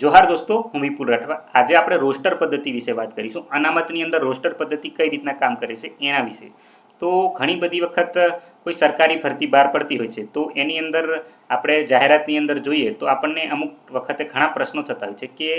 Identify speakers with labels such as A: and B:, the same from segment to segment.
A: જોહાર દોસ્તો, હું વિપુલ રાઠવા. આજે આપણે રોસ્ટર પદ્ધતિ વિશે વાત કરીશું. અનામતની અંદર રોસ્ટર પદ્ધતિ કઈ રીતના કામ કરે છે એના વિશે. તો ઘણી બધી વખત કોઈ સરકારી ભરતી બહાર પડતી હોય છે. તો એની અંદર આપણે જાહેરાતની અંદર જોઈએ તો આપણને અમુક વખતે ઘણા પ્રશ્નો થતા હોય છે કે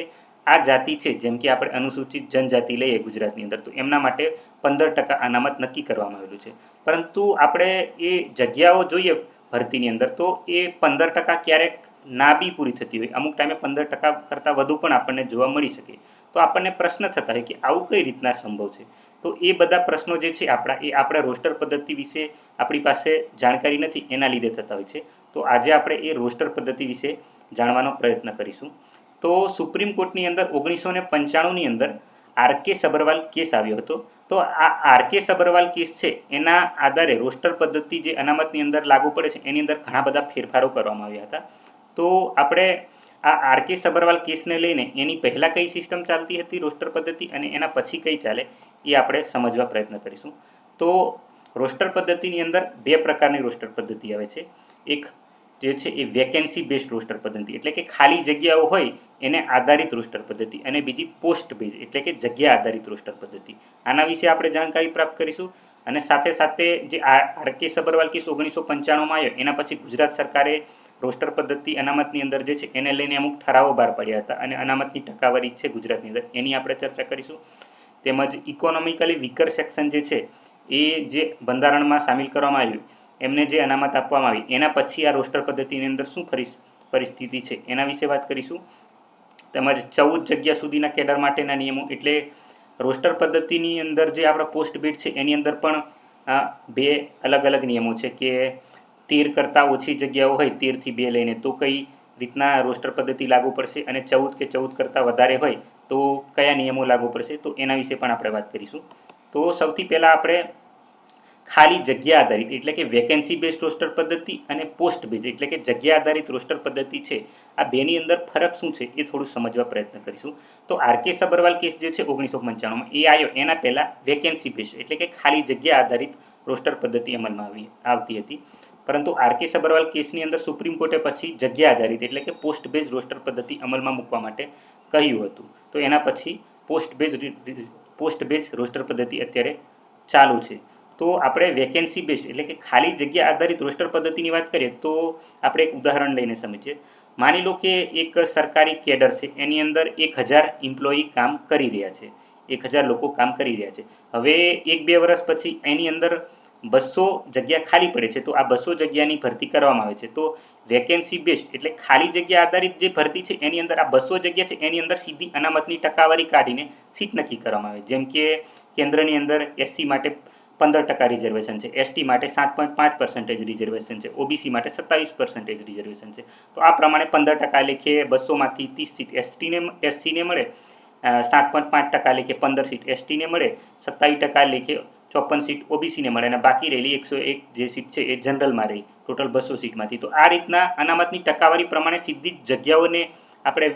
A: આ જાતિ છે, જેમ કે આપણે અનુસૂચિત જનજાતિ લઈએ ગુજરાતની અંદર, તો એમના માટે પંદર ટકા અનામત નક્કી કરવામાં આવેલું છે. પરંતુ આપણે એ જગ્યાઓ જોઈએ ભરતીની અંદર, તો એ પંદર ટકા ક્યારેક ના બી પૂરી થતી હોય, અમુક ટાઈમે પંદર ટકા કરતાં વધુ પણ આપણને જોવા મળી શકે. તો આપણને પ્રશ્ન થતા હોય કે આવું કઈ રીતના સંભવ છે? તો એ બધા પ્રશ્નો જે છે આપણા, એ આપણા રોસ્ટર પદ્ધતિ વિશે આપણી પાસે જાણકારી નથી, એના લીધે થતા હોય છે. તો આજે આપણે એ રોસ્ટર પદ્ધતિ વિશે જાણવાનો પ્રયત્ન કરીશું. તો સુપ્રીમ કોર્ટની અંદર ઓગણીસો ને પંચાણુંની અંદર આર કે સબરવાલ કેસ આવ્યો હતો. તો આ આર કે સબરવાલ કેસ છે, એના આધારે રોસ્ટર પદ્ધતિ જે અનામતની અંદર લાગુ પડે છે, એની અંદર ઘણા બધા ફેરફારો કરવામાં આવ્યા હતા. તો આપણે આ આર કે સબરવાલ કેસને લઈને એની પહેલાં કઈ સિસ્ટમ ચાલતી હતી રોસ્ટર પદ્ધતિ અને એના પછી કઈ ચાલે, એ આપણે સમજવા પ્રયત્ન કરીશું. તો રોસ્ટર પદ્ધતિની અંદર બે પ્રકારની રોસ્ટર પદ્ધતિ આવે છે. એક જે છે એ વેકેન્સી બેસ્ડ રોસ્ટર પદ્ધતિ, એટલે કે ખાલી જગ્યાઓ હોય એને આધારિત રોસ્ટર પદ્ધતિ અને બીજી પોસ્ટ બેઝ એટલે કે જગ્યા આધારિત રોસ્ટર પદ્ધતિ. આના વિશે આપણે જાણકારી પ્રાપ્ત કરીશું. અને સાથે સાથે જે આર કે સબરવાલ કેસ ઓગણીસો પંચાણુંમાં આવ્યો, એના પછી ગુજરાત સરકારે રોસ્ટર પદ્ધતિ અનામતની અંદર જે છે એને લઈને અમુક ઠરાવો બહાર પડ્યા હતા અને અનામતની ટકાવારી છે ગુજરાતની અંદર. એની આપણે ચર્ચા કરીશું. તેમજ ઇકોનોમિકલી વીકર સેક્શન જે છે એ જે બંધારણમાં સામેલ કરવામાં આવ્યું એમને જે અનામત આપવામાં આવી, એના પછી આ રોસ્ટર પદ્ધતિની અંદર શું પરિસ્થિતિ છે એના વિશે વાત કરીશું. તેમજ ચૌદ જગ્યા સુધીના કેડર માટેના નિયમો એટલે રોસ્ટર પદ્ધતિની અંદર જે આપણા પોસ્ટ બીટ છે એની અંદર પણ બે અલગ અલગ નિયમો છે કે તેર કરતાં ઓછી જગ્યાઓ હોય તેરથી બે લઈને, તો કઈ રીતના રોસ્ટર પદ્ધતિ લાગુ પડશે અને ચૌદ કે ચૌદ કરતાં વધારે હોય, તો કયા નિયમો લાગુ પડશે? તો એના વિશે પણ આપણે વાત કરીશું. તો સૌથી પહેલાં આપણે ખાલી જગ્યા આધારિત, એટલે કે વેકેન્સી બેઝ રોસ્ટર પદ્ધતિ અને પોસ્ટ બેઝ એટલે કે જગ્યા આધારિત રોસ્ટર પદ્ધતિ છે, આ બેની અંદર ફરક શું છે એ થોડું સમજવા પ્રયત્ન કરીશું. તો આર કે સબરવાલ કેસ જે છે ઓગણીસો પંચાણુંમાં, એ આવ્યો એના પહેલાં વેકેન્સી બેઝ એટલે કે ખાલી જગ્યા આધારિત રોસ્ટર પદ્ધતિ અમલમાં આવી આવતી હતી. પરંતુ આર કે સબરવાલ કેસની અંદર સુપ્રીમ કોર્ટે પછી જગ્યા આધારિત, એટલે કે પોસ્ટ બેઝ રોસ્ટર પદ્ધતિ અમલમાં મૂકવા માટે કહ્યું હતું. તો એના પછી post base post base roster પદ્ધતિ અત્યારે ચાલુ છે. તો આપણે વેકેન્સી બેઝ એટલે કે ખાલી જગ્યા આધારિત રોસ્ટર પદ્ધતિની વાત કરીએ તો આપણે એક ઉદાહરણ લઈને સમજીએ. માની લો કે એક સરકારી કેડર છે, એની અંદર એક હજાર એમ્પ્લોયી કામ કરી રહ્યા છે. એક હજાર લોકો કામ કરી રહ્યા છે. હવે એક બે વર્ષ પછી એની અંદર બસો જગ્યા ખાલી પડે છે, તો આ બસો જગ્યાની ભરતી કરવામાં આવે છે. તો વેકેન્સી બેસ્ડ એટલે ખાલી જગ્યા આધારિત જે ભરતી છે, એની અંદર આ બસો જગ્યા છે, એની અંદર સીધી અનામતની ટકાવારી કાઢીને સીટ નક્કી કરવામાં આવે. જેમ કે કેન્દ્રની અંદર એસસી માટે પંદર ટકા રિઝર્વેશન છે એસટી માટે સાત પોઈન્ટ પાંચ પર્સન્ટેજ રિઝર્વેશન છે ઓબીસી માટે સત્તાવીસ પર્સન્ટેજ રિઝર્વેશન છે. તો આ પ્રમાણે પંદર ટકા લેખે બસોમાંથી ત્રીસ સીટ એસટીને એસસીને મળે સાત પોઈન્ટ પાંચ ટકા લેખે પંદર સીટ એસટીને મળે, સત્તાવીસ ટકા લેખે ચોપન સીટ ઓબીસીને મળે અને બાકી રહેલી એકસો એક જે સીટ છે એ જનરલમાં રહી, ટોટલ બસો સીટમાંથી. તો આ રીતના અનામતની ટકાવારી પ્રમાણે સીધી જ જગ્યાઓને આપણે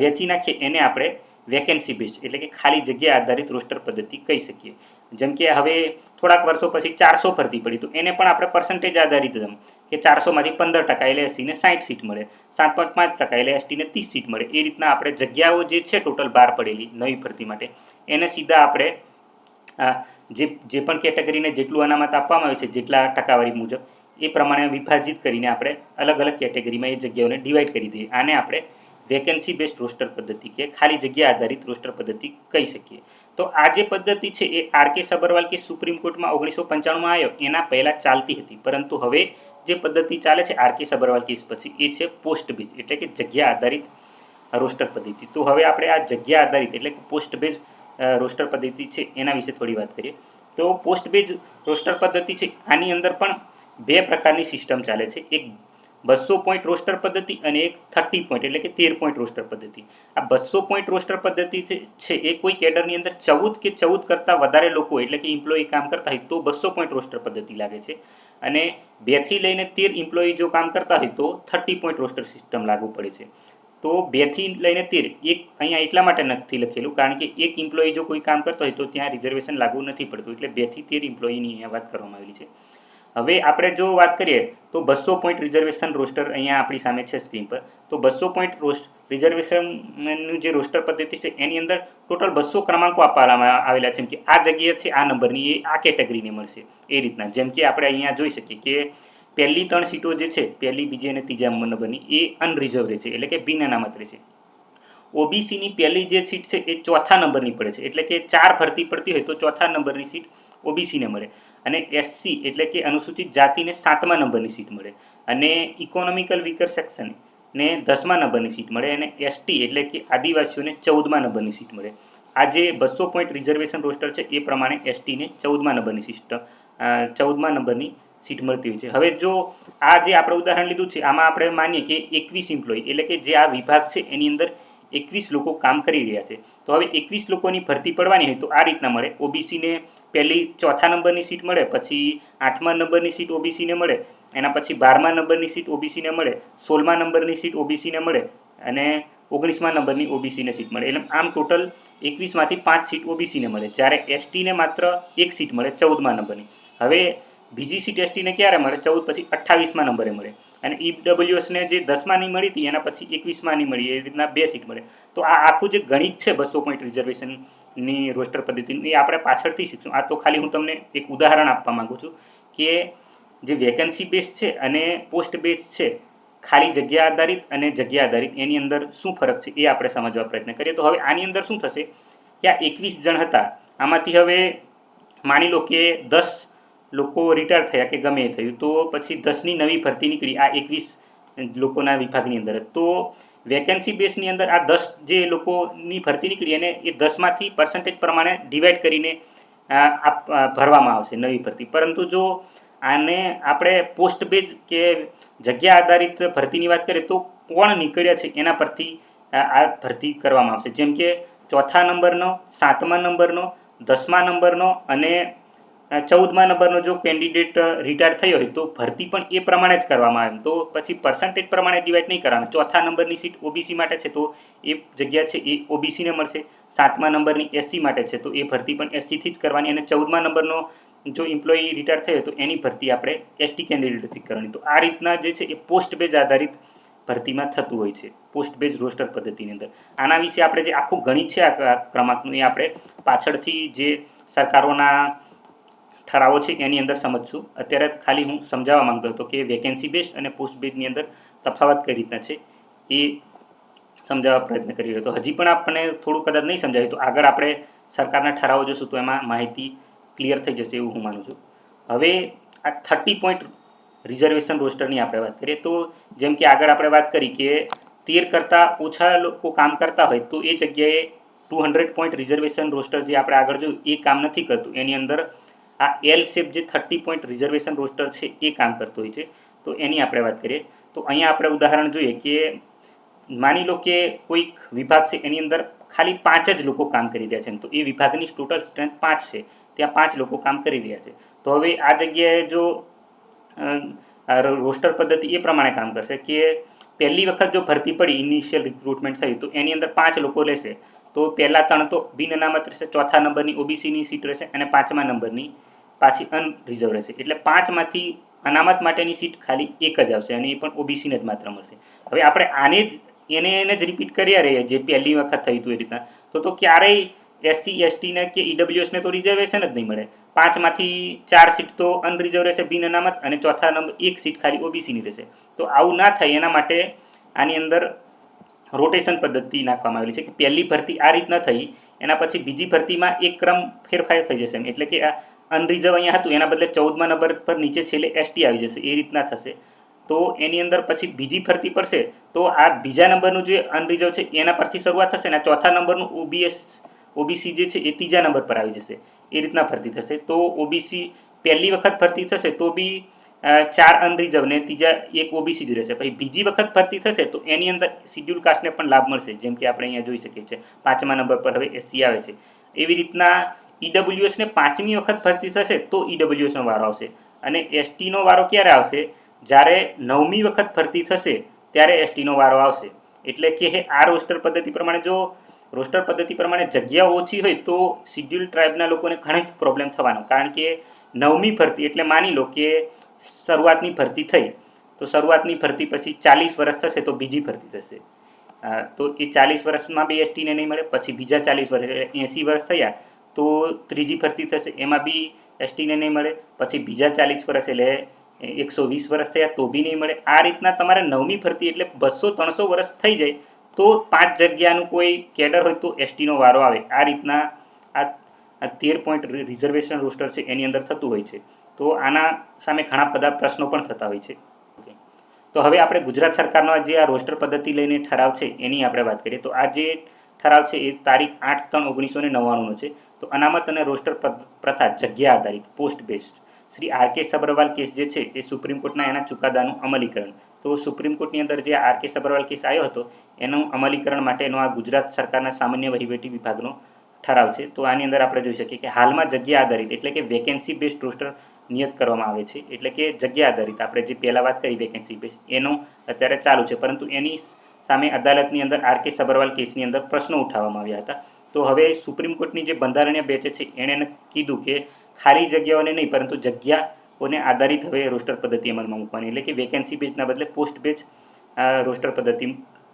A: વેચી નાખીએ, એને આપણે વેકેન્સી બેસ્ટ એટલે કે ખાલી જગ્યા આધારિત રોસ્ટર પદ્ધતિ કહી શકીએ. જેમ કે હવે થોડાક વર્ષો પછી ચારસો ભરતી પડી, તો એને પણ આપણે પર્સન્ટેજ આધારિત કે ચારસોમાંથી પંદર ટકા એટલે એસીને સાઠ સીટ મળે, સાત પોઈન્ટ પાંચ ટકા એટલે એસટીને ત્રીસ સીટ મળે. એ રીતના આપણે જગ્યાઓ જે છે ટોટલ બહાર પડેલી નવી ભરતી માટે, એને સીધા આપણે જે જે પણ કેટેગરીને જેટલું અનામત આપવામાં આવે છે, જેટલા ટકાવારી મુજબ, એ પ્રમાણે વિભાજિત કરીને આપણે અલગ અલગ કેટેગરીમાં એ જગ્યાઓને ડિવાઈડ કરી દઈએ. આને આપણે વેકેન્સી બેસ્ડ રોસ્ટર પદ્ધતિ કે ખાલી જગ્યા આધારિત રોસ્ટર પદ્ધતિ કહી શકીએ. તો આ જે પદ્ધતિ છે એ આર કે સબરવાલ કે સુપ્રીમ કોર્ટમાં ઓગણીસો પંચાણુંમાં આવ્યો. એના પહેલાં ચાલતી હતી. પરંતુ હવે જે પદ્ધતિ ચાલે છે આર કે સબરવાલ કેસ પછી, એ છે પોસ્ટ બેઝ એટલે કે જગ્યા આધારિત રોસ્ટર પદ્ધતિ. તો હવે આપણે આ જગ્યા આધારિત, એટલે કે પોસ્ટ બેઝ રોસ્ટર પદ્ધતિ છે, એના વિશે થોડી વાત કરીએ. તો પોસ્ટ બેઝ રોસ્ટર પદ્ધતિ છે, આની અંદર પણ બે પ્રકારની સિસ્ટમ ચાલે છે. એક બસો પોઈન્ટ રોસ્ટર પદ્ધતિ અને એક થર્ટી પોઈન્ટ, એટલે કે તેર પોઈન્ટ રોસ્ટર પદ્ધતિ. આ બસો પોઈન્ટ રોસ્ટર પદ્ધતિ છે એ કોઈ કેડરની અંદર ચૌદ કે ચૌદ કરતાં વધારે લોકો, એટલે કે ઇમ્પ્લોયી કામ કરતા હોય તો બસો પોઈન્ટ રોસ્ટર પદ્ધતિ લાગે છે. અને બેથી લઈને તેર ઇમ્પ્લોયી જો કામ કરતા હોય તો થર્ટી પોઈન્ટ રોસ્ટર સિસ્ટમ લાગુ પડે છે. તો બેથી લઈને તેર, એક અહીંયા એટલા માટે નથી લખેલું, કારણ કે એક એમ્પ્લોયી જો કોઈ કામ કરતો હોય તો ત્યાં રિઝર્વેશન લાગુ નથી પડતું, એટલે બેથી તેર એમ્પ્લોયીની અહીંયા વાત કરવામાં આવેલી છે. હવે આપણે જો વાત કરીએ, તો બસો પોઈન્ટ રિઝર્વેશન રોસ્ટર અહીંયા આપણી સામે છે સ્ક્રીન પર. તો બસો પોઈન્ટ રોસ્ટ રિઝર્વેશનનું જે રોસ્ટર પદ્ધતિ છે, એની અંદર ટોટલ બસો ક્રમાંકો આપવામાં આવેલા છે કે આ જગ્યા છે, આ નંબરની એ આ કેટેગરીને મળશે. એ રીતના, જેમ કે આપણે અહીંયા જોઈ શકીએ કે પહેલી ત્રણ સીટો જે છે, પહેલી, બીજી અને ત્રીજા નંબરની, એ અનરિઝર્વ રહે છે, એટલે કે બિન અનામત રહે છે. ઓબીસીની પહેલી જે સીટ છે, એ ચોથા નંબરની પડે છે, એટલે કે ચાર ભરતી પડતી હોય તો ચોથા નંબરની સીટ ઓબીસીને મળે. અને એસસી એટલે કે અનુસૂચિત જાતિને સાતમા નંબરની સીટ મળે. અને ઇકોનોમિકલ વીકર સેક્શન ને દસમા નંબરની સીટ મળે અને એસટી એટલે કે આદિવાસીઓને ચૌદમા નંબરની સીટ મળે. આ જે બસો પોઈન્ટ રિઝર્વેશન રોસ્ટર છે, એ પ્રમાણે એસટીને ચૌદમા નંબરની સીટ ચૌદમા નંબરની સીટ મળતી હોય છે. હવે જો આ જે આપણે ઉદાહરણ લીધું છે, આમાં આપણે માનીએ કે એકવીસ એમ્પ્લોય એટલે કે જે આ વિભાગ છે, એની અંદર એકવીસ લોકો કામ કરી રહ્યા છે. તો હવે એકવીસ લોકોની ભરતી પડવાની હોય તો આ રીતના મળે. ઓબીસીને પહેલી ચોથા નંબરની સીટ મળે, પછી આઠમા નંબરની સીટ ઓબીસીને મળે, એના પછી બારમા નંબરની સીટ ઓબીસીને મળે, સોળમા નંબરની સીટ ઓબીસીને મળે, અને ઓગણીસમા નંબરની ઓબીસીને સીટ મળે. એટલે આમ ટોટલ એકવીસમાંથી પાંચ સીટ ઓબીસીને મળે. જ્યારે એસટીને માત્ર એક સીટ મળે, ચૌદમા નંબરની. હવે બીજી ટેસ્ટીને ક્યારે મળે? ચૌદ પછી અઠ્ઠાવીસમાં નંબરે મળે. અને ઈડબ્લ્યુએસને જે દસમાની મળી હતી, એના પછી એકવીસમાની મળી. એ રીતના બે સીટ મળે. તો આ આખું જે ગણિત છે બસો પોઈન્ટ રિઝર્વેશનની રોસ્ટર પદ્ધતિની, એ આપણે પાછળથી શીખશું. આ તો ખાલી હું તમને એક ઉદાહરણ આપવા માગું છું કે જે વેકેન્સી બેઝ છે અને પોસ્ટ બેઝ છે, ખાલી જગ્યા આધારિત અને જગ્યા આધારિત, એની અંદર શું ફરક છે એ આપણે સમજવા પ્રયત્ન કરીએ. તો હવે આની અંદર શું થશે? કે આ એકવીસ જણ હતા. આમાંથી હવે માની લો કે દસ લોકો રિટાયર થયા કે ગમે એ થયું, તો પછી દસની નવી ભરતી નીકળી આ એકવીસ લોકોના વિભાગની અંદર. તો વેકેન્સી બેઝની અંદર આ દસ જે લોકોની ભરતી નીકળી અને એ દસમાંથી પર્સન્ટેજ પ્રમાણે ડિવાઈડ કરીને ભરવામાં આવશે નવી ભરતી. પરંતુ જો આને આપણે પોસ્ટ બેઝ કે જગ્યા આધારિત ભરતીની વાત કરીએ તો કોણ નીકળ્યા છે એના પરથી આ ભરતી કરવામાં આવશે. જેમ કે ચોથા નંબરનો, સાતમા નંબરનો, દસમા નંબરનો અને ચૌદમા નંબરનો જો કેન્ડિડેટ રિટાયર થયો હોય તો ભરતી પણ એ પ્રમાણે જ કરવામાં આવે તો પછી પર્સન્ટેજ પ્રમાણે ડિવાઈડ નહીં કરવાનું. ચોથા નંબરની સીટ ઓબીસી માટે છે તો એ જગ્યા છે એ ઓબીસીને મળશે. સાતમા નંબરની એસસી માટે છે તો એ ભરતી પણ એસસીથી જ કરવાની. અને ચૌદમા નંબરનો જો એમ્પ્લોયી રિટાયર થયો તો એની ભરતી આપણે એસટી કેન્ડિડેટથી કરવાની. તો આ રીતના જે છે એ પોસ્ટ બેઝ આધારિત ભરતીમાં થતું હોય છે. પોસ્ટ બેઝ રોસ્ટર પદ્ધતિની અંદર. આના વિશે આપણે જે આખું ગણિત છે આ ક્રમાંકનું એ આપણે પાછળથી જે સરકારોના ઠરાવો છે, એની અંદર સમજશું અત્યારે ખાલી હું સમજાવવા માંગતો હતો કે વેકેન્સી બેઝ અને પોસ્ટ બેઝની અંદર તફાવત કઈ રીતના છે, એ સમજાવવા પ્રયત્ન કરી રહ્યો હતો. હજી પણ આપણને થોડું કદાચ નહીં સમજાયું તો આગળ આપણે સરકારના ઠરાવો જોશું તો એમાં માહિતી ક્લિયર થઈ જશે એવું હું માનું છું. હવે આ થર્ટી પોઈન્ટ રિઝર્વેશન રોસ્ટરની આપણે વાત કરીએ તો જેમ કે આગળ આપણે વાત કરી કે તેર કરતાં ઓછા લોકો કામ કરતા હોય તો એ જગ્યાએ two hundred point reservation roster જે આપણે આગળ જોયું એ કામ નથી કરતું. એની અંદર આ એલ શેપ જે થર્ટી પોઈન્ટ રિઝર્વેશન રોસ્ટર છે, એ કામ કરતો હોય છે. તો એની આપણે વાત કરીએ. તો અહીંયા આપણે ઉદાહરણ જોઈએ કે માની લો કે કોઈક વિભાગ છે, એની અંદર ખાલી પાંચ જ લોકો કામ કરી રહ્યા છે. તો એ વિભાગની ટોટલ સ્ટ્રેન્થ પાંચ છે. ત્યાં પાંચ લોકો કામ કરી રહ્યા છે. તો હવે આ જગ્યાએ જો રોસ્ટર પદ્ધતિ એ પ્રમાણે કામ કરશે કે પહેલી વખત જો ભરતી પડી ઇનિશિયલ રિક્રુટમેન્ટ થયું તો એની અંદર પાંચ લોકો લેશે. તો પહેલા ત્રણ તો બિન અનામત રહેશે, ચોથા નંબરની ઓબીસીની સીટ રહેશે અને પાંચમા નંબરની પાછી અનરિઝર્વ રહેશે. એટલે પાંચમાંથી અનામત માટેની સીટ ખાલી એક જ આવશે અને એ પણ ઓબીસીને જ માત્ર મળશે. હવે આપણે આને જ, એને એને જ રિપીટ કર્યા રહીએ જે પહેલી વખત થયું હતું એ રીતના. તો તો ક્યારેય એસસી એસટીને કે ઈડબ્લ્યુએસને તો રિઝર્વેશન જ નહીં મળે. પાંચમાંથી ચાર સીટ તો અનરિઝર્વ રહેશે બિન અનામત અને ચોથા નંબર એક સીટ ખાલી ઓબીસીની રહેશે. તો આવું ના થાય. એના માટે આની અંદર રોટેશન પદ્ધતિ નાખવામાં આવેલી છે કે પહેલી ભરતી આ રીતના થઈ, એના પછી બીજી ભરતીમાં એક ક્રમ ફેરફાર થઈ જશે. એટલે કે આ અનરિઝર્વ અહીંયા હતું, એના બદલે ચૌદમા નંબર પર નીચે છેલ્લે એસટી આવી જશે, એ રીતના થશે. તો એની અંદર પછી બીજી ફરતી પડશે, તો આ બીજા નંબરનું જે અનરિઝર્વ છે, એના પરથી શરૂઆત થશે અને ચોથા નંબરનું ઓબીએસ ઓબીસી જે છે, એ ત્રીજા નંબર પર આવી જશે, એ રીતના ફરતી થશે. તો ઓબીસી પહેલી વખત ફરતી થશે, તો બી ચાર અનરિઝર્વ ને ત્રીજા એક ઓબીસી જ રહેશે. પછી બીજી વખત ભરતી થશે, તો એની અંદર શિડ્યુલ કાસ્ટને પણ લાભ મળશે, જેમ કે આપણે અહીંયા જોઈ શકીએ છીએ, પાંચમા નંબર પર હવે એસસી આવે છે. એવી રીતના ઈડબ્લ્યુએસને પાંચમી વખત ભરતી થશે તો ઈડબ્લ્યુએસનો વારો આવશે. અને એસટીનો વારો ક્યારે આવશે? જ્યારે નવમી વખત ભરતી થશે, ત્યારે એસટીનો વારો આવશે. એટલે કે આ રોસ્ટર પદ્ધતિ પ્રમાણે જો રોસ્ટર પદ્ધતિ પ્રમાણે જગ્યા ઓછી હોય તો શિડ્યુલ ટ્રાઇબના લોકોને ઘણી પ્રોબ્લેમ થવાનો. કારણ કે નવમી ભરતી, એટલે માની લો કે શરૂઆતની ભરતી થઈ, તો શરૂઆતની ભરતી પછી ચાલીસ વર્ષ થશે તો બીજી ભરતી થશે. તો એ ચાલીસ વર્ષમાં બી એસટીને નહીં મળે, પછી બીજા ચાલીસ વર્ષ એટલે એંસી વર્ષ થયા તો ત્રીજી ભરતી થશે, એમાં બી એસટીને નહીં મળે, પછી બીજા ચાલીસ વર્ષ એટલે એકસો વીસ વર્ષ થયા તો બી નહીં મળે. આ રીતના તમારે નવમી ભરતી એટલે બસો ત્રણસો વર્ષ થઈ જાય, તો પાંચ જગ્યાનું કોઈ કેડર હોય તો એસટીનો વારો આવે. આ રીતના આ તેર પોઈન્ટ રિઝર્વેશન રોસ્ટર છે, એની અંદર થતું હોય છે. તો આના સામે ઘણા બધા પ્રશ્નો પણ થતા હોય છે. તો હવે આપણે ગુજરાત સરકારનો જે આ રોસ્ટર પદ્ધતિ લઈને ઠરાવ છે, એની આપણે વાત કરીએ. તો આ જે ઠરાવ છે, એ તારીખ આઠ ત્રણ ઓગણીસો ને નવ્વાણુંનો છે. તો અનામત અને રોસ્ટર પ્રથા જગ્યા આધારિત post based Shri R K સબરવાલ case જે છે, એ સુપ્રીમ કોર્ટના એના ચુકાદાનું અમલીકરણ. તો સુપ્રીમ કોર્ટની અંદર જે આર કે સબરવાલ કેસ આવ્યો હતો, એનું અમલીકરણ માટેનો આ ગુજરાત સરકારના સામાન્ય વહીવટી વિભાગનો ઠરાવ છે. તો આની અંદર આપણે જોઈ શકીએ કે હાલમાં જગ્યા આધારિત, એટલે કે વેકેન્સી બેસ્ડ રોસ્ટર નિયત કરવામાં આવે છે. એટલે કે જગ્યા આધારિત, આપણે જે પહેલાં વાત કરી વેકેન્સી બેસ્ટ એનો અત્યારે ચાલુ છે. પરંતુ એની સામે અદાલતની અંદર આર કે સબરવાલ કેસની અંદર પ્રશ્નો ઉઠાવવામાં આવ્યા હતા. તો હવે સુપ્રીમ કોર્ટની જે બંધારણીય બેચ છે, એણે કીધું કે ખાલી જગ્યાઓને નહીં, પરંતુ જગ્યાઓને આધારિત હવે રોસ્ટર પદ્ધતિ અમલમાં મૂકવાની. એટલે કે વેકેન્સી બેચના બદલે પોસ્ટ બેચ રોસ્ટર પદ્ધતિ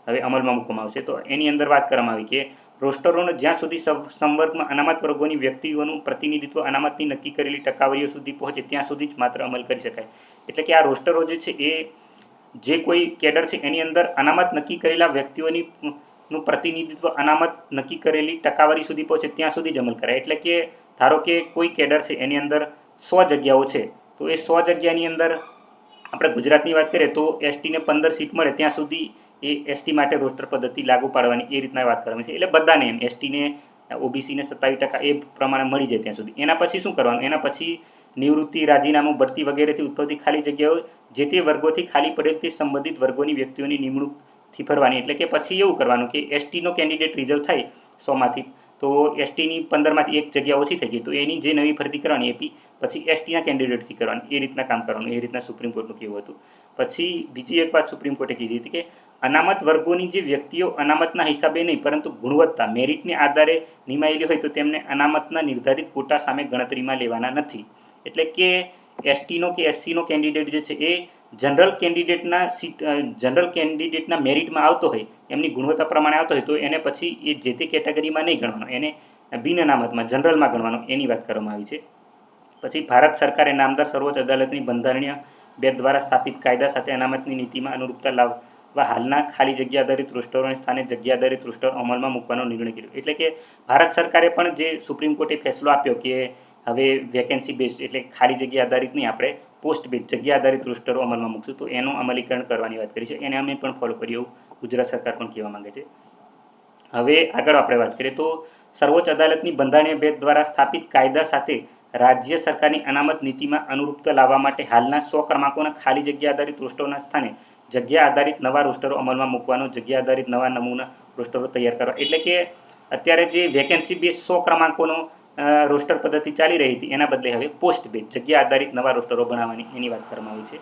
A: હવે અમલમાં મૂકવામાં આવશે. તો એની અંદર વાત કરવામાં આવી કે રોસ્ટરોનો જ્યાં સુધી સંવર્ગમાં અનામત વર્ગોની વ્યક્તિઓનું પ્રતિનિધિત્વ અનામતની નક્કી કરેલી ટકાવારીઓ સુધી પહોંચે, ત્યાં સુધી જ માત્ર અમલ કરી શકાય. એટલે કે આ રોસ્ટરો જે છે, એ જે કોઈ કેડર છે, એની અંદર અનામત નક્કી કરેલા વ્યક્તિઓની નું પ્રતિનિધિત્વ અનામત નક્કી કરેલી ટકાવારી સુધી પહોંચે ત્યાં સુધી જ અમલ કરાય. એટલે કે ધારો કે કોઈ કેડર છે, એની અંદર સો જગ્યાઓ છે, તો એ સો જગ્યાની અંદર આપણે ગુજરાતની વાત કરીએ તો એસટીને પંદર સીટ મળે, ત્યાં સુધી એ એસટી માટે રોસ્ટર પદ્ધતિ લાગુ પાડવાની એ રીતના વાત કરવામાં છે. એટલે બધાને એમ, એસટીને, ઓબીસીને સત્તાવીસ ટકા એ પ્રમાણે મળી જાય ત્યાં સુધી. એના પછી શું કરવાનું? એના પછી નિવૃત્તિ, રાજીનામું, ભરતી વગેરેથી ઉદ્ભવતી ખાલી જગ્યાઓ, જે તે વર્ગોથી ખાલી પડેલ તે સંબંધિત વર્ગોની વ્યક્તિઓની નિમણૂકથી ભરવાની. એટલે કે પછી એવું કરવાનું કે એસટીનો કેન્ડિડેટ રિઝર્વ થાય સોમાંથી તો એસટીની પંદરમાંથી એક જગ્યા ઓછી થઈ ગઈ. તો એની જે નવી ભરતી કરવાની એપી પછી એસટીના કેન્ડિડેટથી કરવાની. એ રીતના કામ કરવાનું. એ રીતના સુપ્રીમ કોર્ટનું કહેવું હતું. પછી બીજી એક વાત સુપ્રીમ કોર્ટે કીધી હતી કે અનામત વર્ગોની જે વ્યક્તિઓ અનામતના હિસાબે નહીં, પરંતુ ગુણવત્તા, મેરિટને આધારે નિમાયેલી હોય તો તેમને અનામતના નિર્ધારિત કોટા સામે ગણતરીમાં લેવાના નથી. એટલે કે એસટીનો કે એસસીનો કેન્ડિડેટ જે છે એ જનરલ કેન્ડિડેટના સીટ જનરલ કેન્ડિડેટના મેરિટમાં આવતો હોય, એમની ગુણવત્તા પ્રમાણે આવતો હોય, તો એને પછી એ જે તે કેટેગરીમાં નહીં ગણવાનો, એને બિન અનામતમાં, જનરલમાં ગણવાનો, એની વાત કરવામાં આવી છે. પછી ભારત સરકારે નામદાર સર્વોચ્ચ અદાલતની બંધારણીય બે દ્વારા સ્થાપિત કાયદા સાથે અનામતની નીતિમાં અનુરૂપતા લાવવા હાલના ખાલી જગ્યા આધારિત રોસ્ટરોને સ્થાને જગ્યા આધારિત રોસ્ટર અમલમાં મૂકવાનો નિર્ણય કર્યો. એટલે કે ભારત સરકારે પણ જે સુપ્રીમ કોર્ટે ફેસલો આપ્યો કે હવે વેકેન્સી બેઝડ એટલે ખાલી જગ્યા આધારિત નહીં, આપણે પોસ્ટ બેઝ જગ્યા આધારિત રોસ્ટરો અમલમાં મૂકશું. તો એનું અમલીકરણ કરવાની વાત કરી છે. એને અમે પણ ફોલો કરીએ એવું ગુજરાત સરકાર પણ કહેવા માંગે છે. હવે આગળ આપણે વાત કરીએ તો સર્વોચ્ચ અદાલતની બંધારણીય ભેદ દ્વારા સ્થાપિત કાયદા સાથે રાજ્ય સરકારની અનામત નીતિમાં અનુરૂપતા લાવવા માટે હાલના સો ક્રમાંકોના ખાલી જગ્યા આધારિત રોસ્ટરોના સ્થાને જગ્યા આધારિત નવા રોસ્ટરો અમલમાં મૂકવાનો, જગ્યા આધારિત નવા નમૂના રોસ્ટરો તૈયાર કરવા. એટલે કે અત્યારે જે વેકેન્સી બે સો ક્રમાંકોનો રોસ્ટર પદ્ધતિ ચાલી રહી હતી. એના બદલે હવે પોસ્ટ બેઝ જગ્યા આધારિત નવા રોસ્ટરો બનાવવાની એની વાત કરવામાં આવી છે.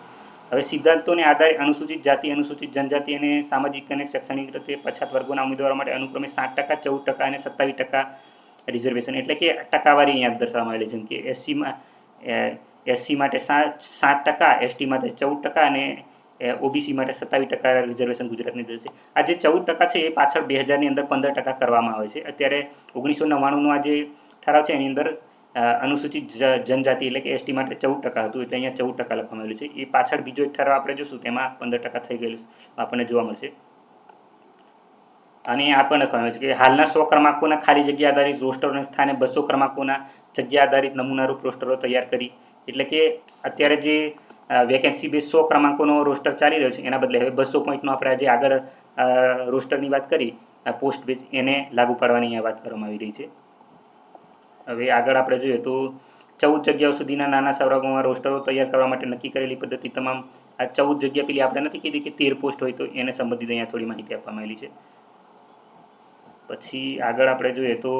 A: હવે સિદ્ધાંતોને આધારે અનુસૂચિત જાતિ, અનુસૂચિત જનજાતિ અને સામાજિક અને શૈક્ષણિક રીતે પછાત વર્ગોના ઉમેદવારો માટે અનુક્રમે સાત ટકા, ચૌદ ટકા અને સત્તાવીસ ટકા રિઝર્વેશન એટલે કે ટકાવારી અહીંયા દર્શાવવામાં આવેલી જેમ કે એસસીમાં એસસી માટે સાત સાત ટકા એસટી માટે ચૌદ ટકા અને ઓબીસી માટે સત્તાવીસ ટકા રિઝર્વેશન ગુજરાતની છે. આ જે ચૌદ ટકા છે એ પાછળ બે હજારની અંદર પંદર ટકા કરવામાં આવે છે. અત્યારે ઓગણીસો નવ્વાણુંનો આ જે ઠરાવ છે એની અંદર અનુસૂચિત જનજાતિ એટલે કે એસટી માટે ચૌદ ટકા હતું, એટલે અહીંયા ચૌદ ટકા લખવામાં આવેલું છે. એ પાછળ બીજો એક ઠરાવ આપણે જોશું, તેમાં પંદર ટકા થઈ ગયેલું આપણને જોવા મળશે. અને આ પણ લખવામાં છે કે હાલના સો ક્રમાંકોના ખાલી જગ્યા આધારિત રોસ્ટરોને સ્થાને બસો ક્રમાંકોના જગ્યા આધારિત નમૂનારૂપ રોસ્ટરો તૈયાર કરી. એટલે કે અત્યારે જે વેકેન્સી બે સો ક્રમાંકોનો રોસ્ટર ચાલી રહ્યો છે, એના બદલે હવે બસો પોઈન્ટનો આપણે જે આગળ રોસ્ટરની વાત કરી પોસ્ટ બેચ એને લાગુ પાડવાની અહીંયા વાત કરવામાં આવી રહી છે. હવે આગળ આપણે જોઈએ તો ચૌદ જગ્યાઓ સુધીના નાના સવર્ગોમાં રોસ્ટરો તૈયાર કરવા માટે નક્કી કરેલી પદ્ધતિ તમામ આ ચૌદ જગ્યા પેલી આપણે નથી કીધી કે તેર પોસ્ટ હોય તો એને સંબંધિત અહીંયા થોડી માહિતી આપવામાં આવેલી છે. પછી આગળ આપણે જોઈએ તો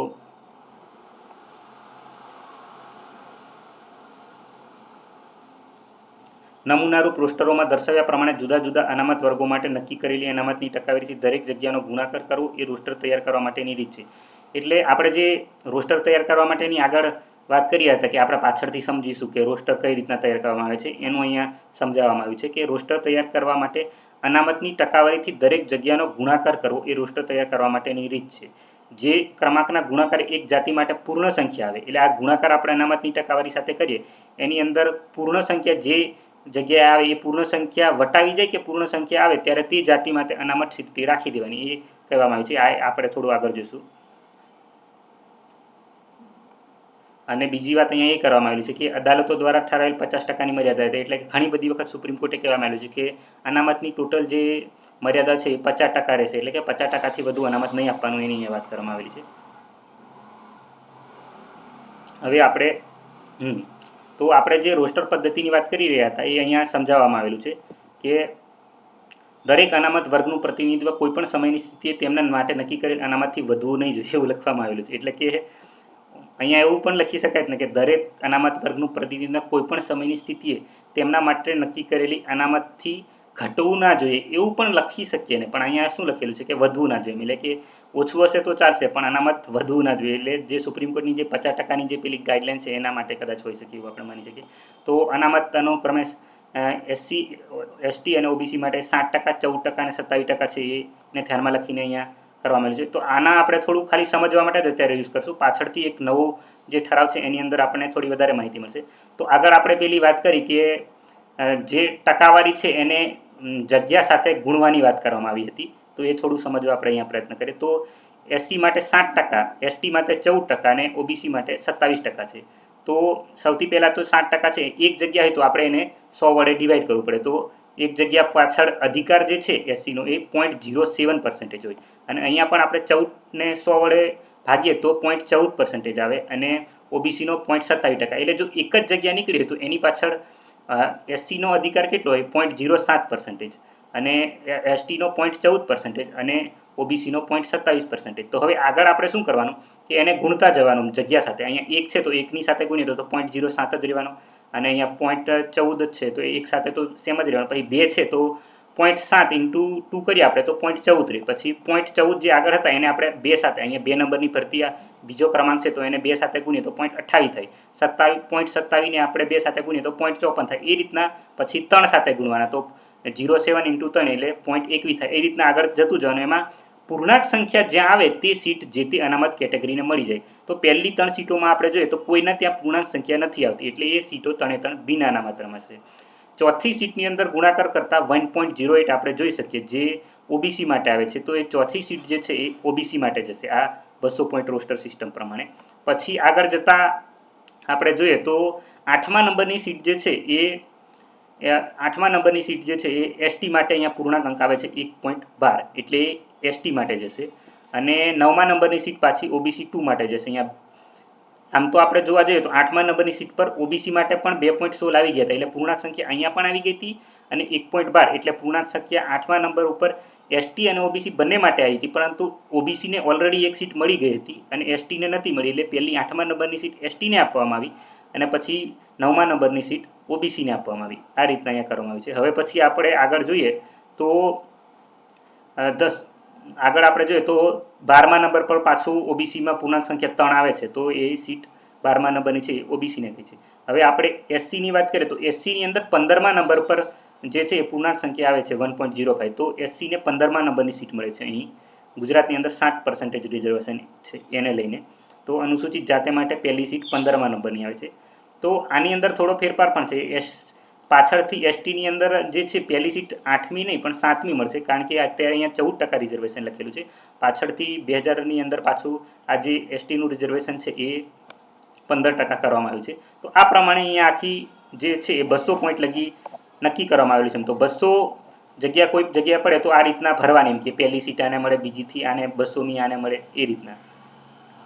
A: નમૂનારૂપ રોસ્ટરોમાં દર્શાવ્યા પ્રમાણે જુદા જુદા અનામત વર્ગો માટે નક્કી કરેલી અનામતની ટકાવારીથી દરેક જગ્યાનો ગુણાકાર કરવો એ રોસ્ટર તૈયાર કરવા માટેની રીત છે. એટલે આપણે જે રોસ્ટર તૈયાર કરવા માટેની આગળ વાત કરી હતા કે આપણે પાછળથી સમજીશું કે રોસ્ટર કઈ રીતના તૈયાર કરવામાં આવે છે, એનું અહીંયા સમજાવવામાં આવ્યું છે કે રોસ્ટર તૈયાર કરવા માટે અનામતની ટકાવારીથી દરેક જગ્યાનો ગુણાકાર કરવો એ રોસ્ટર તૈયાર કરવા માટેની રીત છે. જે ક્રમાંકના ગુણાકાર એક જાતિ માટે પૂર્ણ સંખ્યા આવે, એટલે આ ગુણાકાર આપણે અનામતની ટકાવારી સાથે કરીએ, એની અંદર પૂર્ણ સંખ્યા જે જગ્યાએ આવે એ પૂર્ણ સંખ્યા વટાવી જાય કે પૂર્ણ સંખ્યા આવે, ત્યારે તે જાતિ માટે અનામત સિદ્ધિ રાખી દેવાની એ કહેવામાં આવે છે. આ આપણે થોડું આગળ જોઈશું અને બીજી વાત અહીંયા એ કરવામાં આવેલી છે કે અદાલતો દ્વારા ઠરાવેલ પચાસ ટકાની મર્યાદા હતી. એટલે ઘણી બધી વખત સુપ્રીમ કોર્ટે કહેવામાં આવ્યું છે કે અનામતની ટોટલ જે મર્યાદા છે એ પચાસ ટકા રહેશે. એટલે કે પચાસ ટકાથી વધુ અનામત નહીં આપવાનું એની વાત કરવામાં આવેલી છે. હવે આપણે, હમ, તો આપણે જે રોસ્ટર પદ્ધતિની વાત કરી રહ્યા હતા એ અહીંયા સમજાવવામાં આવેલું છે કે દરેક અનામત વર્ગનું પ્રતિનિધિત્વ કોઈપણ સમયની સ્થિતિએ તેમના માટે નક્કી કરેલ અનામતથી વધવું નહીં જોઈએ એવું લખવામાં આવેલું છે. એટલે કે અહીંયા એવું પણ લખી શકાય ને કે દરેક અનામત વર્ગનું પ્રતિનિધિત્વ કોઈપણ સમયની સ્થિતિએ તેમના માટે નક્કી કરેલી અનામતથી ઘટવું ના જોઈએ એવું પણ લખી શકીએ ને. પણ અહીંયા શું લખેલું છે કે વધવું ના જોઈએ. એટલે કે ઓછું હશે તો ચાલશે, પણ અનામત વધવું ના જોઈએ. એટલે જે સુપ્રીમ કોર્ટની જે પચાસ ટકાની જે પેલી ગાઈડલાઈન છે એના માટે કદાચ હોઈ શકે એવું આપણે માની શકીએ. તો અનામતનો પ્રમેશ એસસી એસટી અને ઓબીસી માટે સાત ટકા, ચૌદ ટકા અને સત્તાવીસ ટકા છે એને ધ્યાનમાં લખીને અહીંયા કરવામાં આવ્યું છે. તો આના આપણે થોડું ખાલી સમજવા માટે જ અત્યારે યુઝ કરશું. પાછળથી એક નવો જે ઠરાવ છે એની અંદર આપણને થોડી વધારે માહિતી મળશે. તો આગળ આપણે પેલી વાત કરી કે જે ટકાવારી છે એને જગ્યા સાથે ગુણવાની વાત કરવામાં આવી હતી. તો એ થોડું સમજવા આપણે અહીંયા પ્રયત્ન કરીએ. તો એસસી માટે સાત ટકા એસટી માટે ચૌદ ટકા અને ઓબીસી માટે સત્તાવીસ ટકા છે. તો સૌથી પહેલાં તો સાત ટકા છે. એક જગ્યા હોય તો આપણે એને સો વડે ડિવાઈડ કરવું પડે. તો એક જગ્યા પાછળ અધિકાર જે છે એસસીનો એ પોઈન્ટ ઝીરો સેવન પર્સન્ટેજ હોય. અને અહીંયા પણ આપણે ચૌદને સો વડે ભાગીએ તો પોઈન્ટ ચૌદ પર્સન્ટેજ આવે અને ઓબીસીનો પોઈન્ટ સત્તાવીસ ટકા. એટલે જો એક જ જગ્યા નીકળી તો એની પાછળ એસસીનો અધિકાર કેટલો હોય? પોઈન્ટ ઝીરો સાત પર્સન્ટેજ અને એસટીનો પોઈન્ટ ચૌદ પર્સન્ટેજ અને ઓબીસીનો પોઈન્ટ સત્તાવીસ પર્સન્ટેજ તો હવે આગળ આપણે શું કરવાનું? કે એને ગુણતા જવાનું જગ્યા સાથે. અહીંયા એક છે તો એકની સાથે ગુણીએ તો પોઈન્ટ ઝીરો સાત જ રહેવાનો. અને અહીંયા પોઈન્ટ ચૌદ જ છે, તો એક સાથે તો સેમ જ રહેવાનું. પછી બે છે, તો પોઈન્ટ સાત ઇન્ટુ ટુ કરીએ આપણે, તો પોઈન્ટ ચૌદ રહે. પછી પોઈન્ટ ચૌદ જે આગળ હતા, એને આપણે બે સાથે, અહીંયા બે નંબરની ભરતી આ બીજો ક્રમાંક છે, તો એને બે સાથે ગુણીએ, તો પોઈન્ટ અઠ્ઠાવીસ થાય. સત્તાવીસ પોઈન્ટ સત્તાવીસને આપણે બે સાથે ગુણીએ, તો પોઈન્ટ ચોપન થાય. એ રીતના પછી ત્રણ સાથે ગુણવાના, તો જીરો સેવન ઇન્ટુ ત્રણ એટલે પોઈન્ટ એકવીસ થાય. એ રીતના આગળ જતું જવાનું. એમાં પૂર્ણાંક સંખ્યા જ્યાં આવે તે સીટ જે તે અનામત કેટેગરીને મળી જાય. તો પહેલી ત્રણ સીટોમાં આપણે જોઈએ તો કોઈના ત્યાં પૂર્ણાંક સંખ્યા નથી આવતી, એટલે એ સીટો ત્રણે ત્રણ બિન અનામતમાં છે. ચોથી સીટની અંદર ગુણાકાર કરતાં વન પોઈન્ટ ઝીરો એટ આપણે જોઈ શકીએ, જે ઓબીસી માટે આવે છે. તો એ ચોથી સીટ જે છે એ ઓબીસી માટે જશે, આ બસો પોઈન્ટ રોસ્ટર સિસ્ટમ પ્રમાણે. પછી આગળ જતાં આપણે જોઈએ તો આઠમા નંબરની સીટ જે છે એ આઠમા નંબરની સીટ જે છે એ એસટી માટે અહીંયા પૂર્ણાંક અંક આવે છે એક પોઈન્ટ બાર, એટલે એસટી માટે જશે. અને નવમા નંબરની સીટ પાછી ઓબીસી ટુ માટે જશે. અહીંયા આમ તો આપણે જોવા જઈએ તો આઠમા નંબરની સીટ પર ઓબીસી માટે પણ બે પોઈન્ટ સોળ આવી ગયા હતા. એટલે પૂર્ણાંક સંખ્યા અહીંયા પણ આવી ગઈ હતી અને એક પોઈન્ટ બાર. એટલે પૂર્ણાંક સંખ્યા આઠમા નંબર ઉપર એસટી અને ઓબીસી બંને માટે આવી હતી. પરંતુ ઓબીસીને ઓલરેડી એક સીટ મળી ગઈ હતી અને એસટીને નથી મળી. એટલે પહેલી આઠમા નંબરની સીટ એસટીને આપવામાં આવી અને પછી નવમા નંબરની સીટ ઓબીસીને આપવામાં આવી. આ રીતના અહીંયા કરવામાં આવી છે. હવે પછી આપણે આગળ જોઈએ તો દસ આગળ આપણે જોઈએ તો બારમા નંબર પર પાછું ઓબીસીમાં પૂર્ણાંક સંખ્યા ત્રણ આવે છે, તો એ સીટ બારમા નંબરની છે ઓબીસીને કહે છે. હવે આપણે એસસીની વાત કરીએ તો એસસીની અંદર પંદરમા નંબર પર જે છે એ પૂર્ણાંક સંખ્યા આવે છે, વન પોઈન્ટ ઝીરો ફાઈવ, તો એસસીને પંદરમા નંબરની સીટ મળે છે. અહીં ગુજરાતની અંદર સાત પર્સન્ટેજ રિઝર્વેશન છે, એને લઈને. તો અનુસૂચિત જાતિ માટે પહેલી સીટ પંદરમા નંબરની આવે છે. તો આની અંદર થોડો ફેરફાર પણ છે, એસ પાછળથી એસટીની અંદર જે છે, પહેલી સીટ આઠમી નહીં, પણ સાતમી મળશે, કારણ કે અત્યારે અહીંયા ચૌદ ટકા રિઝર્વેશન લખેલું છે. પાછળથી બે હજારની અંદર પાછું આ જે એસટીનું રિઝર્વેશન છે, એ પંદર ટકા કરવામાં આવ્યું છે. તો આ પ્રમાણે અહીંયા આખી જે છે, એ બસો પોઈન્ટ લગી નક્કી કરવામાં આવેલું છે તો બસો જગ્યા કોઈ જગ્યા પડે તો આ રીતના ભરવાની એમ કે પહેલી સીટ આને મળે, બીજીથી આને બસોની આને મળે, એ રીતના.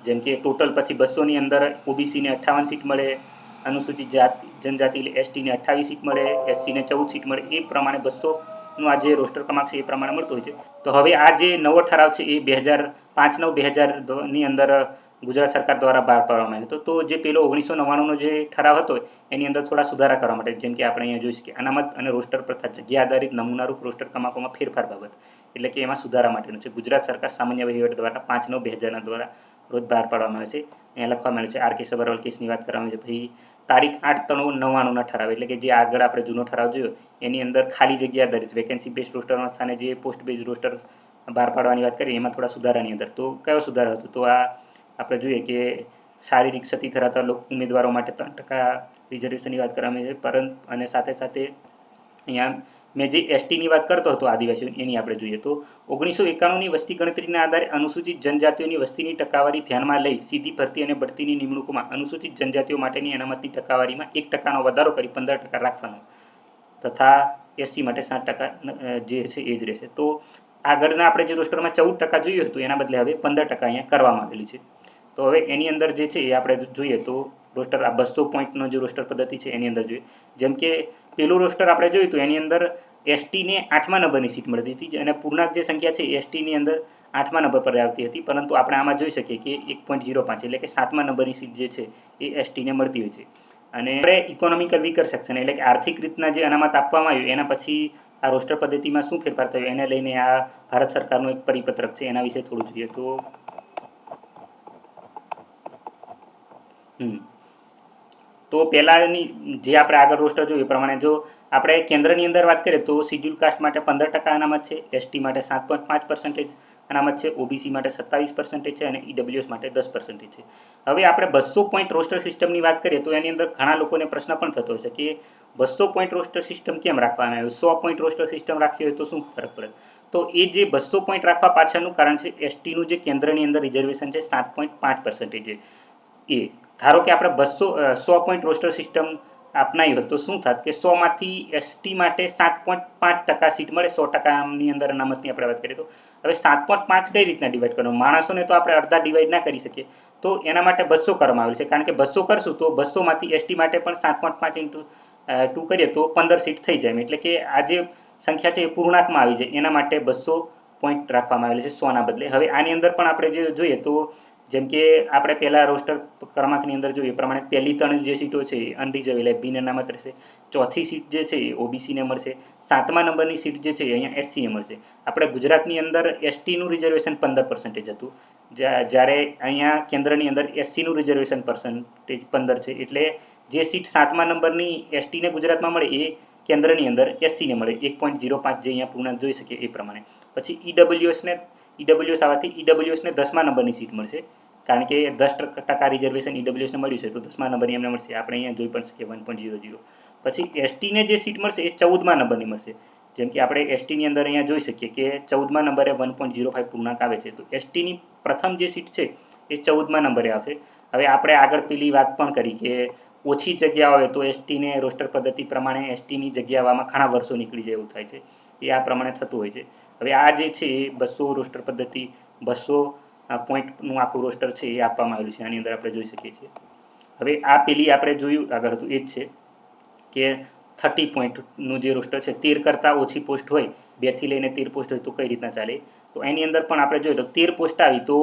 A: જેમ કે ટોટલ પછી બસોની અંદર ઓબીસીને અઠ્ઠાવન સીટ મળે અનુસૂચિત જાતિ, જનજાતિ એટલે એસટીને અઠ્ઠાવીસ સીટ મળે એસસીને ચૌદ સીટ મળે, એ પ્રમાણે બસોનું આ જે રોસ્ટર ક્રમાંક છે એ પ્રમાણે મળતો હોય છે. તો હવે આ જે નવો ઠરાવ છે એ બે હજાર પાંચ નવ, બે હજારની અંદર ગુજરાત સરકાર દ્વારા બહાર પાડવામાં આવ્યો હતો. તો જે પેલો ઓગણીસો નવ્વાણુંનો જે ઠરાવ હતો એની અંદર થોડા સુધારા કરવા માટે, જેમ કે આપણે અહીંયા જોઈ શકીએ, અનામત અને રોસ્ટર પ્રથા જગ્યા આધારિત નમૂનારૂપ રોસ્ટર ક્રમાંકોમાં ફેરફાર બાબત. એટલે કે એમાં સુધારા માટેનું છે. ગુજરાત સરકાર સામાન્ય વહીવટ દ્વારા પાંચ નવ, બે હજારના દ્વારા રોજ બહાર પાડવામાં આવે છે. અહીંયા લખવામાં આવ્યું છે, આર કે સબરવાલ કેસની વાત કરવામાં આવે છે. પછી તારીખ આઠ ત્રણ નવ્વાણુંના ઠરાવ. એટલે કે જે આગળ આપણે જૂનો ઠરાવ જોયો, એની અંદર ખાલી જગ્યા આધારિત વેકેન્સી બેઝ રોસ્ટરના સ્થાને જે પોસ્ટ બેઝ રોસ્ટર બહાર પાડવાની વાત કરીએ, એમાં થોડા સુધારાની અંદર. તો કયો સુધારો હતો? તો આ આપણે જોઈએ કે શારીરિક ક્ષતિ ધરાવતા ઉમેદવારો માટે ત્રણ ટકા રિઝર્વેશનની વાત કરવામાં છે. પરંતુ, અને સાથે સાથે અહીંયા મેં જે એસટીની વાત કરતો હતો આદિવાસીઓ, એની આપણે જોઈએ તો, ઓગણીસો એકાણુંની વસ્તી ગણતરીના આધારે અનુસૂચિત જનજાતિઓની વસ્તીની ટકાવારી ધ્યાનમાં લઈ સીધી ભરતી અને બઢતીની નિમણૂકમાં અનુસૂચિત જનજાતિઓ માટેની અનામતની ટકાવારીમાં એક ટકાનો વધારો કરી પંદર ટકા રાખવાનો. તથા એસસી માટે સાત ટકા જે છે એ જ રહેશે. તો આગળના આપણે જે રોસ્ટરમાં ચૌદ ટકા જોયું હતું, એના બદલે હવે પંદર ટકા અહીંયા કરવામાં આવેલી છે. તો હવે એની અંદર જે છે એ આપણે જોઈએ તો રોસ્ટર આ બસો પોઈન્ટનો જે રોસ્ટર પદ્ધતિ છે, એની અંદર જોઈએ. જેમ કે પેલું રોસ્ટર આપણે જોયું તો એની અંદર એસટીને આઠમા નંબરની સીટ મળતી હતી. અને પૂર્ણાંક જે સંખ્યા છે એસટીની અંદર આઠમા નંબર પર આવતી હતી. પરંતુ આપણે આમાં જોઈ શકીએ કે એક પોઈન્ટ ઝીરો પાંચ એટલે કે સાતમા નંબરની સીટ જે છે, એ એસટીને મળતી હોય છે. અને આપણે ઇકોનોમિકલ વીકર સેક્શન એટલે કે આર્થિક રીતના જે અનામત આપવામાં આવ્યું, એના પછી આ રોસ્ટર પદ્ધતિમાં શું ફેરફાર થયો, એને લઈને આ ભારત સરકારનો એક પરિપત્રક છે, એના વિશે થોડું જોઈએ તો. હમ. તો પહેલાંની જે આપણે આગળ રોસ્ટર જોયું એ પ્રમાણે જો આપણે કેન્દ્રની અંદર વાત કરીએ તો શિડ્યુલ કાસ્ટ માટે પંદર ટકા અનામત છે એસટી માટે સાત પોઈન્ટ પાંચ પર્સન્ટેજ અનામત છે ઓબીસી માટે સત્તાવીસ પર્સન્ટેજ છે અને ઈડબ્લ્યુએસ માટે દસ પર્સન્ટેજ છે. હવે આપણે બસો પોઈન્ટ રોસ્ટર સિસ્ટમની વાત કરીએ તો એની અંદર ઘણા લોકોને પ્રશ્ન પણ થતો છે કે બસો પોઈન્ટ રોસ્ટર સિસ્ટમ કેમ રાખવામાં આવ્યું સો પોઈન્ટ રોસ્ટર સિસ્ટમ રાખી હોય તો શું ફરક પડે? તો એ જે બસો પોઈન્ટ રાખવા પાછળનું કારણ છે એસટીનું જે કેન્દ્રની અંદર રિઝર્વેશન છે, સાત પોઈન્ટ પાંચ પર્સન્ટેજ એ ધારો કે આપણે બસો સો પોઈન્ટ રોસ્ટર સિસ્ટમ અપનાવી હોત તો શું થાત કે સોમાંથી એસટી માટે સાત પોઈન્ટ પાંચ ટકા સીટ મળે, સો ટકાની અંદર અનામતની આપણે વાત કરીએ તો. હવે સાત પોઈન્ટ પાંચ કઈ રીતના ડિવાઈડ કરવાનું? માણસોને તો આપણે અડધા ડિવાઈડ ના કરી શકીએ. તો એના માટે બસો કરવામાં આવેલ છે. કારણ કે બસો કરશું તો બસોમાંથી એસટી માટે પણ સાત પોઈન્ટ પાંચ ઇન્ટુ ટુ કરીએ તો પંદર સીટ થઈ જાય એટલે કે આ જે સંખ્યા છે એ પૂર્ણાંકમાં આવી જાય. એના માટે બસો પોઈન્ટ રાખવામાં આવેલ છે સોના બદલે. હવે આની અંદર પણ આપણે જે જોઈએ તો જેમ કે આપણે પહેલા રોસ્ટર ક્રમાંકની અંદર જોઈએ પ્રમાણે પહેલી ત્રણ જે સીટો છે અનરિઝર્વ એટલે બિન અનામત રહેશે. ચોથી સીટ જે છે, એ ઓબીસીને મળશે. સાતમા નંબરની સીટ જે છે અહીંયા એસસીને મળશે. આપણે ગુજરાતની અંદર એસટીનું રિઝર્વેશન પંદર પર્સન્ટેજ હતું. જ્યા- જ્યારે અહીંયા કેન્દ્રની અંદર એસસીનું રિઝર્વેશન પર્સન્ટેજ પંદર છે, એટલે જે સીટ સાતમા નંબરની એસટીને ગુજરાતમાં મળે, એ કેન્દ્રની અંદર એસસીને મળે. એક પોઈન્ટ ઝીરો પાંચ જે અહીંયા પૂર્ણાંક જોઈ શકીએ એ પ્રમાણે. પછી ઈડબ્લ્યુએસને ઈડબ્લ્યુએસ આવવાથી ઈડબ્લ્યુએસને દસમા નંબરની સીટ મળશે. કારણ કે દસ ટકા રિઝર્વેશન ઈડબ્લ્યુએસને મળ્યું છે, તો દસમા નંબરની એમને મળશે. આપણે અહીંયા જોઈ પણ શકીએ વન પોઈન્ટ ઝીરો ઝીરો પછી એસટીને જે સીટ મળશે, એ ચૌદમા નંબરની મળશે. જેમ કે આપણે એસટીની અંદર અહીંયા જોઈ શકીએ કે ચૌદમા નંબરે વન પોઈન્ટ ઝીરો ફાઇવ પૂર્ણાંક આવે છે. તો એસટીની પ્રથમ જે સીટ છે, એ ચૌદમા નંબરે આવશે. હવે આપણે આગળ પેલી વાત પણ કરી કે ઓછી જગ્યા હોય તો એસટીને રોસ્ટર પદ્ધતિ પ્રમાણે એસટીની જગ્યા આવવામાં ઘણા વર્ષો નીકળી જાય એવું થાય છે. એ આ પ્રમાણે થતું હોય છે. હવે આ જે છે, એ બસો રોસ્ટર પદ્ધતિ, બસો પોઈન્ટનું આખું રોસ્ટર છે, એ આપવામાં આવેલું છે. આની અંદર આપણે જોઈ શકીએ છીએ. હવે આ પેલી આપણે જોયું, આગળ હતું, એ જ છે કે થર્ટી પોઈન્ટનું જે રોસ્ટર છે, તેર કરતાં ઓછી પોસ્ટ હોય, બેથી લઈને તેર પોસ્ટ હોય તો કઈ રીતના ચાલે? તો એની અંદર પણ આપણે જોઈએ તો તેર પોસ્ટ આવી તો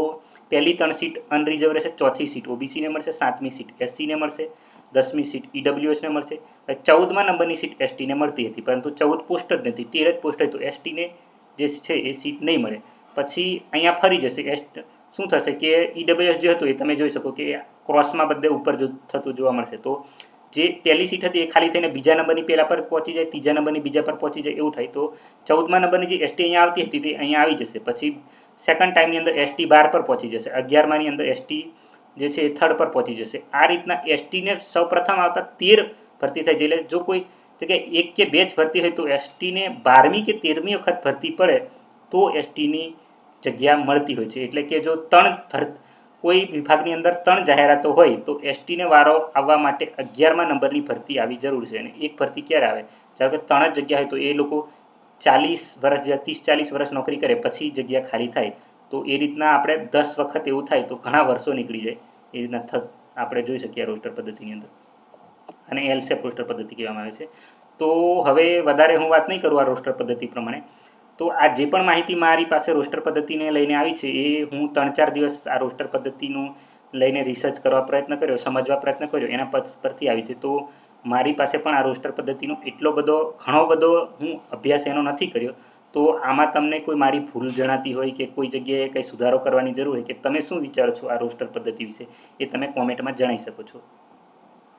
A: પહેલી ત્રણ સીટ અનરિઝર્વ રહેશે, ચોથી સીટ ઓબીસીને મળશે, સાતમી સીટ એસસીને મળશે, દસમી સીટ ઈડબ્લ્યુએસને મળશે ચૌદમાં નંબરની સીટ એસટીને મળતી હતી. પરંતુ ચૌદ પોસ્ટ જ નથી, તેર જ પોસ્ટ હોય તો એસટીને જે છે એ સીટ નહીં મળે. પછી અહીંયા ફરી જશે. એસ્ટ શું થશે કે ઈડબ્લ્યુએસ જે હતું એ તમે જોઈ શકો કે ક્રોસમાં બધે ઉપર થતું જોવા મળશે. તો જે પહેલી સીટ હતી એ ખાલી થઈને બીજા નંબરની પહેલા પર પહોંચી જાય, ત્રીજા નંબરની બીજા પર પહોંચી જાય એવું થાય. તો ચૌદમા નંબરની જે એસટી અહીંયા આવતી હતી તે અહીંયા આવી જશે. પછી સેકન્ડ ટાઈમની અંદર એસટી બાર પર પહોંચી જશે. અગિયારમાની અંદર એસટી જે છે એ થર્ડ પર પહોંચી જશે. આ રીતના એસટીને સૌપ્રથમ આવતા તેર ભરતી થાય જાય. એટલે જો કોઈ જગ્યાએ એક કે બે જ ભરતી હોય તો એસટીને બારમી કે તેરમી વખત ભરતી પડે તો એસટીની જગ્યા મળતી હોય છે. એટલે કે જો ત્રણ ભર, કોઈ વિભાગની અંદર ત્રણ જાહેરાતો હોય તો એસટીને વારો આવવા માટે અગિયારમા નંબરની ભરતી આવી જરૂર છે અને એક ભરતી ક્યારે આવે? ધારો કે ત્રણ જ જગ્યા હોય તો એ લોકો ચાલીસ વર્ષ જે ત્રીસ ચાલીસ વર્ષ નોકરી કરે, પછી જગ્યા ખાલી થાય. તો એ રીતના આપણે દસ વખત એવું થાય તો ઘણા વર્ષો નીકળી જાય. એ રીતના આપણે જોઈ શકીએ રોસ્ટર પદ્ધતિની અંદર. અને એલસેપ રોસ્ટર પદ્ધતિ કહેવામાં આવે છે. તો હવે વધારે હું વાત નહીં કરું આ રોસ્ટર પદ્ધતિ પ્રમાણે. તો આ જે પણ માહિતી મારી પાસે રોસ્ટર પદ્ધતિને લઈને આવી છે, એ હું ત્રણ ચાર દિવસ આ રોસ્ટર પદ્ધતિનું લઈને રિસર્ચ કરવા પ્રયત્ન કર્યો, સમજવા પ્રયત્ન કર્યો, એના પર પરથી આવી છે. તો મારી પાસે પણ આ રોસ્ટર પદ્ધતિનો એટલો બધો, ઘણો બધો હું અભ્યાસ એનો નથી કર્યો. તો આમાં તમને કોઈ મારી ભૂલ જણાતી હોય કે કોઈ જગ્યાએ કંઈ સુધારો કરવાની જરૂર હોય કે તમે શું વિચારો છો આ રોસ્ટર પદ્ધતિ વિશે, એ તમે કોમેન્ટમાં જણાવી શકો છો.